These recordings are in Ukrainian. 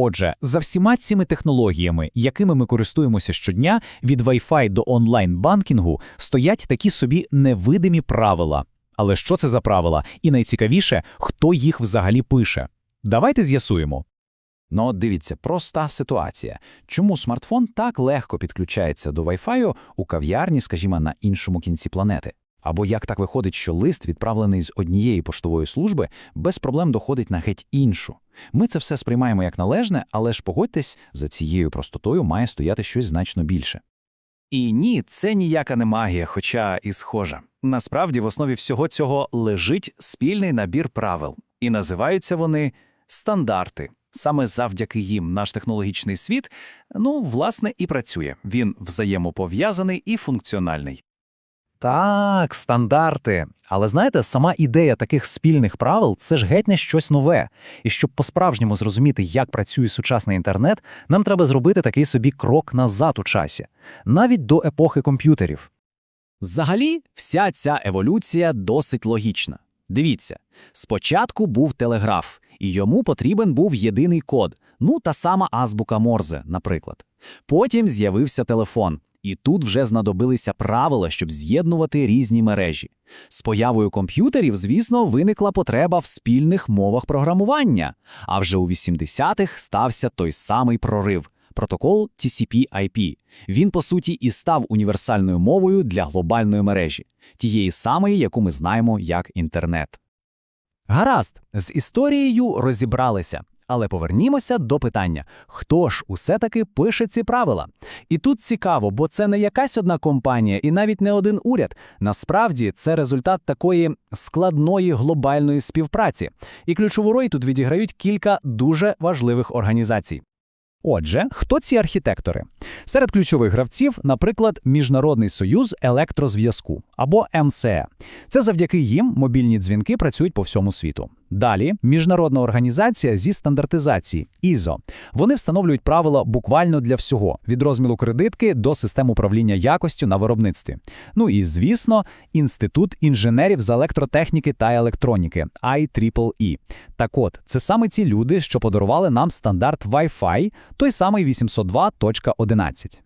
Отже, за всіма цими технологіями, якими ми користуємося щодня, від Wi-Fi до онлайн-банкінгу, стоять такі собі невидимі правила. Але що це за правила? І найцікавіше, хто їх взагалі пише. Давайте з'ясуємо. Ну, от дивіться, проста ситуація. Чому смартфон так легко підключається до Wi-Fi у кав'ярні, скажімо, на іншому кінці планети? Або як так виходить, що лист, відправлений з однієї поштової служби, без проблем доходить на геть іншу? Ми це все сприймаємо як належне, але ж погодьтесь, за цією простотою має стояти щось значно більше. І ні, це ніяка не магія, хоча і схожа. Насправді, в основі всього цього лежить спільний набір правил, і називаються вони стандарти. Саме завдяки їм наш технологічний світ, ну, власне, і працює. Він взаємопов'язаний і функціональний. Так, стандарти. Але знаєте, сама ідея таких спільних правил це ж геть не щось нове. І щоб по-справжньому зрозуміти, як працює сучасний інтернет, нам треба зробити такий собі крок назад у часі, навіть до епохи комп'ютерів. Взагалі, вся ця еволюція досить логічна. Дивіться, спочатку був телеграф, і йому потрібен був єдиний код, ну та сама азбука Морзе, наприклад. Потім з'явився телефон, і тут вже знадобилися правила, щоб з'єднувати різні мережі. З появою комп'ютерів, звісно, виникла потреба в спільних мовах програмування, а вже у 80-х стався той самий прорив протокол TCP-IP. Він, по суті, і став універсальною мовою для глобальної мережі, тієї самої, яку ми знаємо як інтернет. Гаразд, з історією розібралися. Але повернімося до питання: хто ж усе таки пише ці правила? І тут цікаво, бо це не якась одна компанія і навіть не один уряд. Насправді це результат такої складної глобальної співпраці. І ключову роль тут відіграють кілька дуже важливих організацій. Отже, хто ці архітектори? Серед ключових гравців, наприклад, Міжнародний союз електрозв'язку або МСЕ. Це завдяки їм мобільні дзвінки працюють по всьому світу. Далі міжнародна організація зі стандартизації ISO. Вони встановлюють правила буквально для всього: від розміру кредитки до систем управління якостю на виробництві. Ну і звісно, інститут інженерів з електротехніки та електроніки IEEE. Так от, це саме ці люди, що подарували нам стандарт Wi-Fi, той самий 802.11.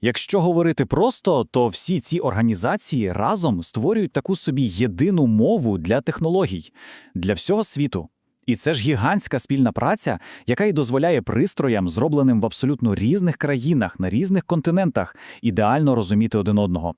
Якщо говорити просто, то всі ці організації разом створюють таку собі єдину мову для технологій для всього світу. І це ж гігантська спільна праця, яка й дозволяє пристроям, зробленим в абсолютно різних країнах на різних континентах, ідеально розуміти один одного.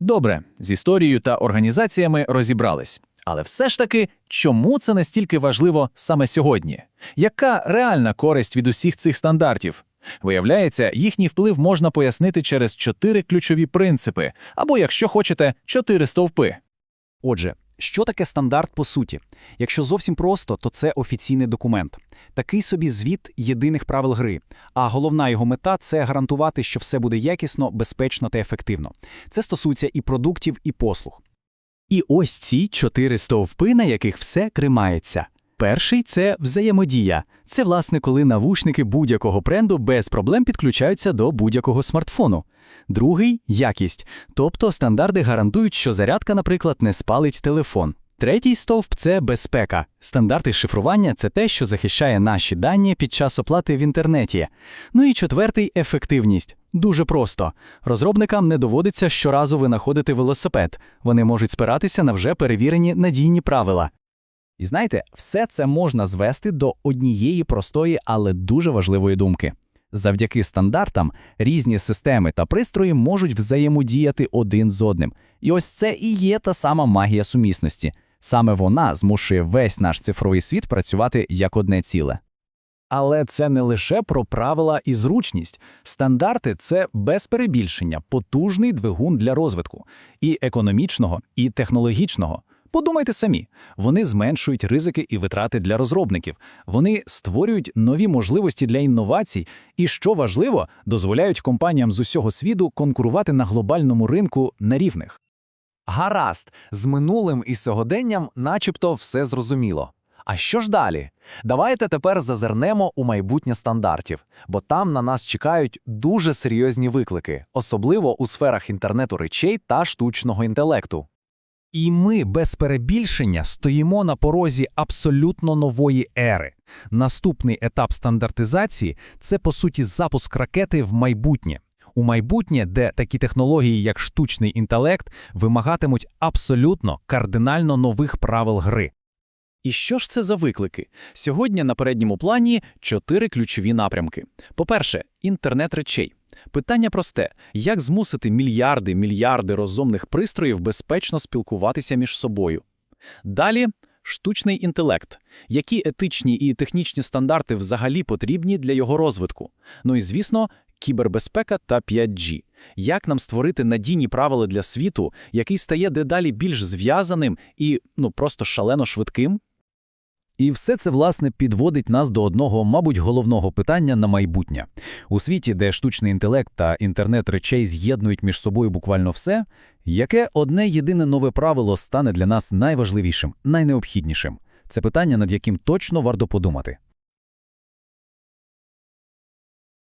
Добре, з історією та організаціями розібрались. Але все ж таки, чому це настільки важливо саме сьогодні? Яка реальна користь від усіх цих стандартів? Виявляється, їхній вплив можна пояснити через чотири ключові принципи, або, якщо хочете, чотири стовпи. Отже, що таке стандарт по суті? Якщо зовсім просто, то це офіційний документ. Такий собі звіт єдиних правил гри. А головна його мета це гарантувати, що все буде якісно, безпечно та ефективно. Це стосується і продуктів, і послуг. І ось ці чотири стовпи, на яких все тримається. Перший це взаємодія. Це, власне, коли навушники будь-якого бренду без проблем підключаються до будь-якого смартфону. Другий якість. Тобто стандарти гарантують, що зарядка, наприклад, не спалить телефон. Третій стовп це безпека. Стандарти шифрування це те, що захищає наші дані під час оплати в інтернеті. Ну і четвертий ефективність. Дуже просто. Розробникам не доводиться щоразу винаходити велосипед. Вони можуть спиратися на вже перевірені надійні правила. І знаєте, все це можна звести до однієї простої, але дуже важливої думки. Завдяки стандартам різні системи та пристрої можуть взаємодіяти один з одним. І ось це і є та сама магія сумісності. Саме вона змушує весь наш цифровий світ працювати як одне ціле. Але це не лише про правила і зручність. Стандарти це без перебільшення, потужний двигун для розвитку і економічного, і технологічного. Подумайте самі, вони зменшують ризики і витрати для розробників, вони створюють нові можливості для інновацій і, що важливо, дозволяють компаніям з усього світу конкурувати на глобальному ринку на рівних. Гаразд, з минулим і сьогоденням начебто все зрозуміло. А що ж далі? Давайте тепер зазирнемо у майбутнє стандартів, бо там на нас чекають дуже серйозні виклики, особливо у сферах інтернету речей та штучного інтелекту. І ми без перебільшення стоїмо на порозі абсолютно нової ери. Наступний етап стандартизації це по суті запуск ракети в майбутнє. У майбутнє, де такі технології, як штучний інтелект, вимагатимуть абсолютно кардинально нових правил гри. І що ж це за виклики? Сьогодні на передньому плані чотири ключові напрямки. По-перше, інтернет речей. Питання просте: як змусити мільярди мільярди розумних пристроїв безпечно спілкуватися між собою? Далі штучний інтелект. Які етичні і технічні стандарти взагалі потрібні для його розвитку? Ну і звісно, кібербезпека та 5G. Як нам створити надійні правила для світу, який стає дедалі більш зв'язаним і ну просто шалено швидким? І все це, власне, підводить нас до одного, мабуть, головного питання на майбутнє. У світі, де штучний інтелект та інтернет речей з'єднують між собою буквально все, яке одне єдине нове правило стане для нас найважливішим, найнеобхіднішим? Це питання, над яким точно варто подумати.